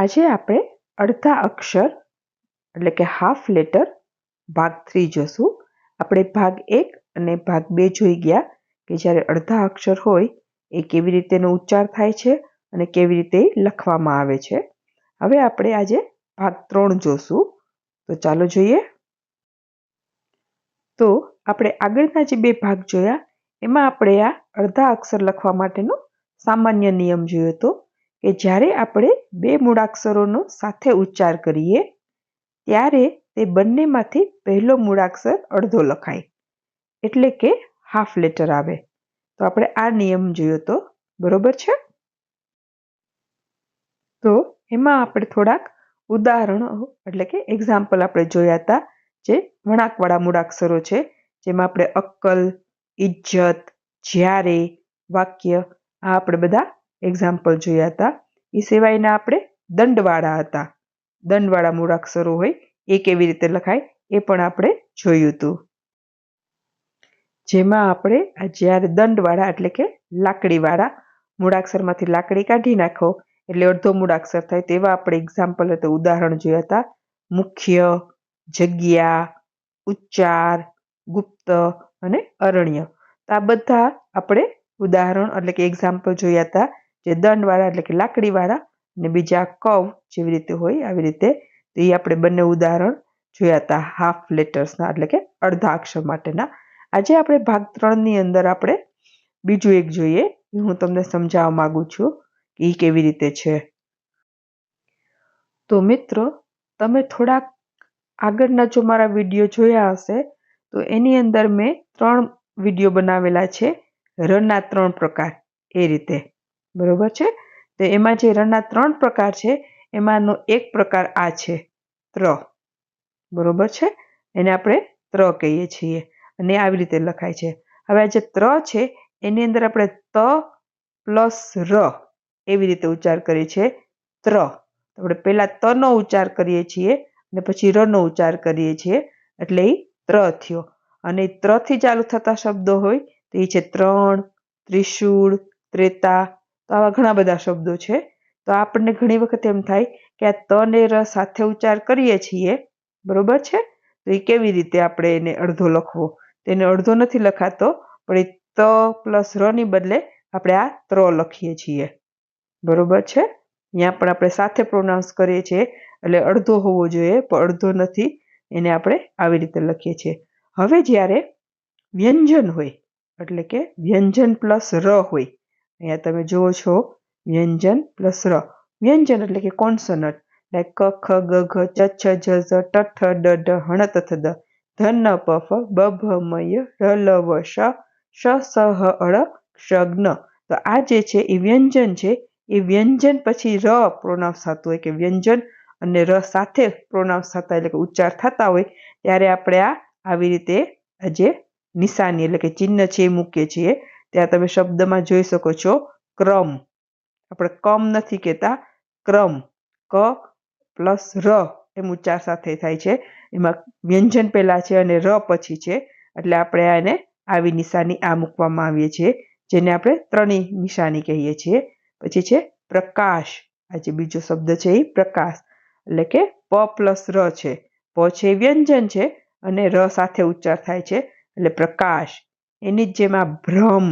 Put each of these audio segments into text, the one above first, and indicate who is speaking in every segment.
Speaker 1: આજે આપણે અડધા અક્ષર, એટલે કે હાફ લેટર ભાગ થ્રી જોશું. આપણે ભાગ એક અને ભાગ બે જોઈ ગયા કે જ્યારે અડધા અક્ષર હોય, એ કેવી રીતેનો ઉચ્ચાર થાય છે અને કેવી રીતે લખવામાં આવે છે. હવે આપણે આજે ભાગ ત્રણ જોશું. તો ચાલો જોઈએ. તો આપણે આગળના જે બે ભાગ જોયા, એમાં આપણે આ અડધા અક્ષર લખવા માટેનો સામાન્ય નિયમ જોયો હતો. કે જ્યારે આપણે બે મૂળાક્ષરોનો સાથે ઉચ્ચાર કરીએ, ત્યારે તે બંનેમાંથી પહેલો મૂળાક્ષર અડધો લખાય. એટલે કે હાફ લેટર આવે. તો આપણે આ નિયમ જોયો તો, બરોબર છે? તો એમાં આપણે થોડાક ઉદાહરણો, એટલે કે એક્ઝામ્પલ આપણે જોયા હતા, જે વળાંકવાળા મૂળાક્ષરો છે, જેમાં આપણે અક્કલ ઇજ્જત જ્યારે, વાક્ય, આ આપણે બધા એક્ઝામ્પલ જોયા હતા. એ સિવાયના આપણે દંડવાળા હતા. દંડવાળા મૂળાક્ષરો હોય, એ કેવી રીતે લખાય, એ પણ આપણે જોયું હતું જેમાં આપણે જ્યારે દંડવાળા એટલે કે લાકડીવાળા મૂળાક્ષરમાંથી લાકડી કાઢી નાખો, એટલે અડધો મૂળાક્ષર થાય તેવા આપણે એક્ઝામ્પલ હતા ઉદાહરણ જોયા હતા. મુખ્ય, જગ્યા, ઉચ્ચાર, ગુપ્ત અને અરણ્ય. તો આ બધા આપણે ઉદાહરણ એટલે કે એક્ઝામ્પલ જોયા હતા. જે દંડવાળા એટલે કે લાકડીવાળા અને બીજા કવ જેવી રીતે હોય આવી રીતે, તો એ આપણે બંને ઉદાહરણ જોયા હતા હાફ લેટર્સના એટલે કે અડધા અક્ષર માટેના. આજે આપણે ભાગ ત્રણની અંદર આપણે બીજું એક જોઈએ હું તમને સમજાવવા માંગુ છું કે એ કેવી રીતે છે. તો મિત્રો, તમે થોડાક આગળના જો મારા વીડિયો જોયા હશે, તો એની અંદર મેં ત્રણ વીડિયો બનાવેલા છે રના ત્રણ પ્રકાર, એ રીતે. બરોબર છે? તો એમાં જે રના ત્રણ પ્રકાર છે, એમાંનો એક પ્રકાર આ છે, ત્ર. બરોબર છે? એને આપણે ત્ર કહીએ છીએ અને આવી રીતે લખાય છે. હવે આ જે ત્ર છે, એની અંદર આપણે ત પ્લસ ર એવી રીતે ઉચ્ચાર કરીએ છીએ, ત્ર. આપણે પહેલાં ત નો ઉચ્ચાર કરીએ છીએ અને પછી ર નો ઉચ્ચાર કરીએ છીએ, એટલે એ ત્ર થયો. અને ત્રથી ચાલુ થતા શબ્દો હોય તો એ છે ત્રણ, ત્રિશૂળ, ત્રેતા તો આવા ઘણા બધા શબ્દો છે. તો આપણને ઘણી વખત એમ થાય કે આ ત ને ર સાથે ઉચ્ચાર કરીએ છીએ, બરોબર છે? તો એ કેવી રીતે આપણે એને અડધો લખવો? તેને અડધો નથી લખાતો, પણ એ ત પ્લસ રની બદલે આપણે આ ત્ર લખીએ છીએ. બરોબર છે? અહીંયા પણ આપણે સાથે પ્રોનાઉન્સ કરીએ છીએ, એટલે અડધો હોવો જોઈએ, પણ અડધો નથી, એને આપણે આવી રીતે લખીએ છીએ. હવે જ્યારે વ્યંજન હોય, એટલે કે વ્યંજન પ્લસ ર હોય અહીંયા તમે જુઓ છો, વ્યંજન પ્લસ ર. વ્યંજન એટલે કે કોન્સનટ લાઈક ક, ખ, ગ, ઘ, ચ, છ, જ, ઝ, ટ, ઠ, ડ, ઢ, હણ તથ દ. ધ ન પ, ફ, બ ભ મય ર, લ, વ, શ શ, સ, હ અળ જ્ઞ તો આ જે છે એ વ્યંજન છે, એ વ્યંજન પછી ર પ્રોનાઉન્સ થતું હોય કે વ્યંજન અને ર સાથે પ્રોનાઉન્સ થતા એટલે કે ઉચ્ચાર થતા હોય, ત્યારે આપણે આ આવી રીતે જે નિશાની, એટલે કે ચિહ્ન છે એ મૂકીએ છીએ. ત્યાં તમે શબ્દમાં જોઈ શકો છો, ક્રમ. આપણે કમ નથી કહેતા, ક્રમ. ક પ્લસ ર એમ ઉચ્ચાર સાથે થાય છે. એમાં વ્યંજન પહેલાં છે અને ર પછી છે. એટલે આપણે આને આવી નિશાની આ મૂકવામાં આવીએ છીએ, જેને આપણે ત્રણેય નિશાની કહીએ છીએ. પછી છે પ્રકાશ. આ જે બીજો શબ્દ છે એ પ્રકાશ. એટલે કે પ પ્લસ ર છે. પ છે વ્યંજન છે અને ર સાથે ઉચ્ચાર થાય છે. એટલે પ્રકાશ. એની જ જેમાં ભ્રમ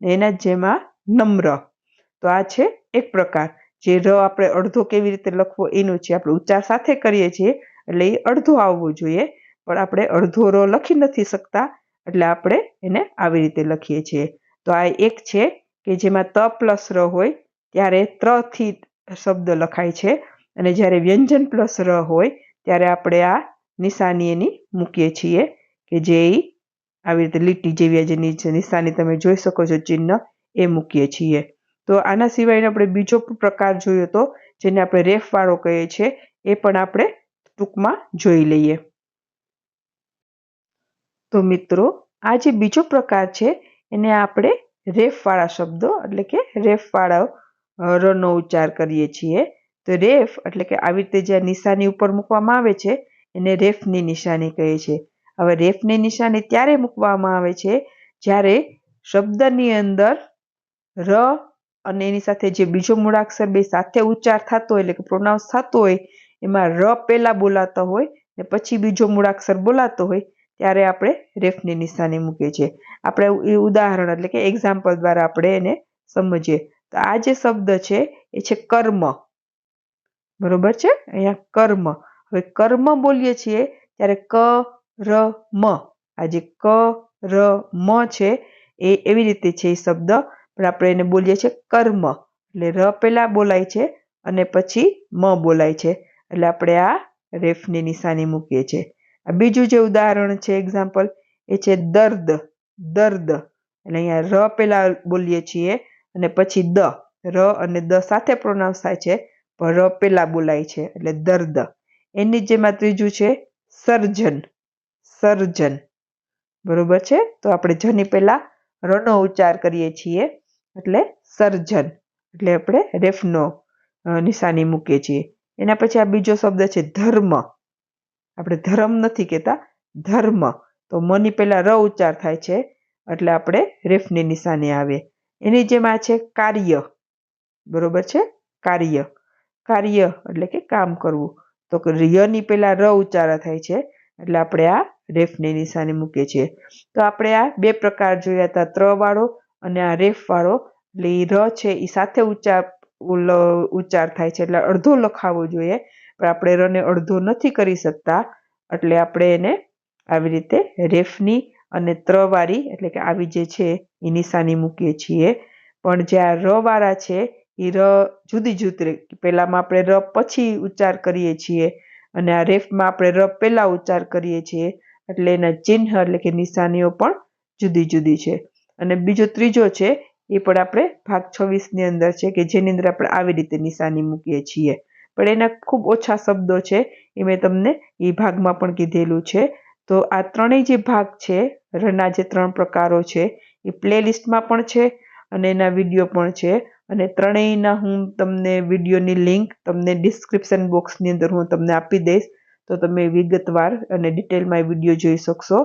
Speaker 1: એના જ જેમાં નમ્ર. તો આ છે એક પ્રકાર. જે ર આપણે અડધો કેવી રીતે લખવો એનું છે આપણે ઉચ્ચાર સાથે કરીએ છીએ, એટલે એ અડધો આવવો જોઈએ. પણ આપણે અડધો ર લખી નથી શકતા, એટલે આપણે એને આવી રીતે લખીએ છીએ. તો આ એક છે કે જેમાં ત પ્લસ ર હોય, ત્યારે ત્રથી શબ્દ લખાય છે. અને જ્યારે વ્યંજન પ્લસ ર હોય, ત્યારે આપણે આ નિશાની એની મૂકીએ છીએ, કે જે આવી રીતે લીટી જેવી જે નિશાની તમે જોઈ શકો છો ચિહ્ન એ મૂકીએ છીએ. તો આના સિવાયનો આપણે બીજો પ્રકાર જોયો તો, જેને આપણે રેફવાળો કહીએ છીએ, એ પણ આપણે ટૂંકમાં જોઈ લઈએ. તો મિત્રો, આ જે બીજો પ્રકાર છે, એને આપણે રેફવાળા શબ્દો એટલે કે રેફવાળા રનો ઉચ્ચાર કરીએ છીએ. તો રેફ એટલે કે આવી રીતે જે નિશાની ઉપર મૂકવામાં આવે છે, એને રેફની નિશાની કહે છે હવે રેફની નિશાની ત્યારે મૂકવામાં આવે છે જ્યારે શબ્દની અંદર ર અને એની સાથે જે બીજો મૂળાક્ષર બે સાથે ઉચ્ચાર થતો હોય એટલે કે પ્રોનાઉન્સ થતો હોય, એમાં ર પહેલા બોલાતો હોય ને પછી બીજો મૂળાક્ષર બોલાતો હોય, ત્યારે આપણે રેફની નિશાની મૂકીએ છીએ. આપણે એ ઉદાહરણ એટલે કે એક્ઝામ્પલ દ્વારા આપણે એને સમજીએ. તો આ જે શબ્દ છે, એ છે કર્મ. બરોબર છે? અહીંયા કર્મ. હવે કર્મ બોલીએ છીએ, ત્યારે ક ર મ આ જે ક ર મ છે, એ એવી રીતે છે એ શબ્દ. પણ આપણે એને બોલીએ છીએ કર્મ. એટલે ર પહેલાં બોલાય છે અને પછી મ બોલાય છે. એટલે આપણે આ રેફની નિશાની મૂકીએ છીએ. આ બીજું જે ઉદાહરણ છે એક્ઝામ્પલ એ છે દર્દ. દર્દ. એટલે અહીંયા ર પહેલાં બોલીએ છીએ અને પછી દ. ર અને દ સાથે પ્રોનાઉન્સ થાય છે, પણ ર પહેલાં બોલાય છે. એટલે દર્દ. એની જેમાં ત્રીજું છે સર્જન. સર્જન. બરોબર છે? તો આપણે જની પહેલા રનો ઉચ્ચાર કરીએ છીએ. એટલે સર્જન. એટલે આપણે રેફનો નિશાની મૂકીએ છીએ. એના પછી આ બીજો શબ્દ છે ધર્મ. આપણે ધર્મ નથી કહેતા, ધર્મ. તો મની પહેલાં ર ઉચ્ચાર થાય છે, એટલે આપણે રેફની નિશાની આવે. એની જેમ આ છે કાર્ય. બરોબર છે? કાર્ય. કાર્ય એટલે કે કામ કરવું. તો યની પહેલાં ર ઉચ્ચાર થાય છે, એટલે આપણે આ રેફની નિશાની મૂકીએ છીએ. તો આપણે આ બે પ્રકાર જોયા હતા, ત્ર વાળો અને આ રેફ વાળો. એટલે ર છે એ સાથે ઉચ્ચાર ઉચ્ચાર થાય છે. એટલે અડધો લખાવો જોઈએ, પણ આપણે રને અડધો નથી કરી શકતા. એટલે આપણે એને આવી રીતે રેફની અને ત્રવાળી એટલે કે આવી જે છે એ નિશાની મૂકીએ છીએ. પણ જે આ ર વાળા છે એ ર જુદી જુદી પહેલામાં આપણે ર પછી ઉચ્ચાર કરીએ છીએ. અને આ રેફમાં આપણે ર પહેલાં ઉચ્ચાર કરીએ છીએ. એટલે એના ચિહ્ન એટલે કે નિશાનીઓ પણ જુદી જુદી છે. અને બીજો ત્રીજો છે, એ પણ આપણે ભાગ છવ્વીસની અંદર છે કે જેની અંદર આપણે આવી રીતે નિશાની મૂકીએ છીએ. પણ એના ખૂબ ઓછા શબ્દો છે, એ મેં તમને એ ભાગમાં પણ કીધેલું છે. તો આ ત્રણેય જે ભાગ છે રના જે ત્રણ પ્રકારો છે, એ પ્લેલિસ્ટમાં પણ છે અને એના વીડિયો પણ છે. અને ત્રણેયના હું તમને વિડીયોની લિંક તમને ડિસ્ક્રિપ્શન બોક્સની અંદર હું તમને આપી દઈશ. તો તમે વિગતવાર અને ડિટેલમાં એ વીડિયો જોઈ શકશો.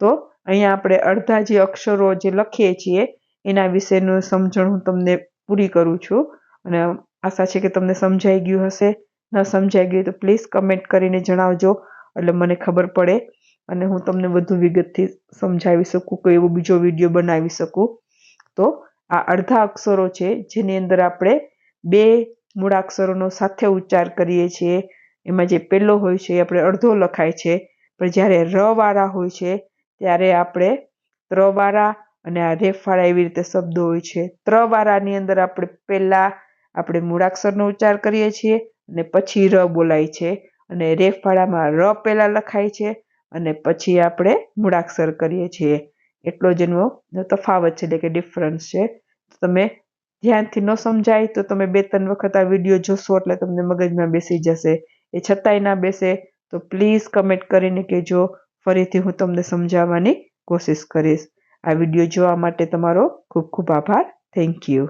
Speaker 1: તો અહીંયા આપણે અડધા જે અક્ષરો જે લખીએ છીએ, એના વિશેનું સમજણ હું તમને પૂરી કરું છું. અને આશા છે કે તમને સમજાઈ ગયું હશે. ન સમજાઈ ગયું તો પ્લીઝ કમેન્ટ કરીને જણાવજો, એટલે મને ખબર પડે અને હું તમને વધુ વિગતથી સમજાવી શકું, કોઈ એવો બીજો વીડિયો બનાવી શકું. તો આ અડધા અક્ષરો છે, જેની અંદર આપણે બે મૂળાક્ષરોનો સાથે ઉચ્ચાર કરીએ છીએ. એમાં જે પહેલો હોય છે એ આપણે અડધો લખાય છે. પણ જ્યારે ર વાળા હોય છે, ત્યારે આપણે ત્રવાળા અને આ રેફવાળા એવી રીતે શબ્દો હોય છે. ત્રવાળાની અંદર આપણે પહેલા આપણે મૂળાક્ષરનો ઉચ્ચાર કરીએ છીએ અને પછી ર બોલાય છે. અને રેફવાળામાં ર પહેલા લખાય છે અને પછી આપણે મૂળાક્ષર કરીએ છીએ. એટલો જ એનો તફાવત છે, એટલે કે ડિફરન્સ છે. તમે ધ્યાનથી ન સમજાય તો તમે બે ત્રણ વખત આ વીડિયો જોશો એટલે તમને મગજમાં બેસી જશે. એ છતાંય ના બેસે, તો પ્લીઝ કમેન્ટ કરીને કહેજો. ફરીથી હું તમને સમજાવવાની કોશિશ કરીશ. આ વીડિયો જોવા માટે તમારો ખૂબ ખૂબ આભાર. Thank you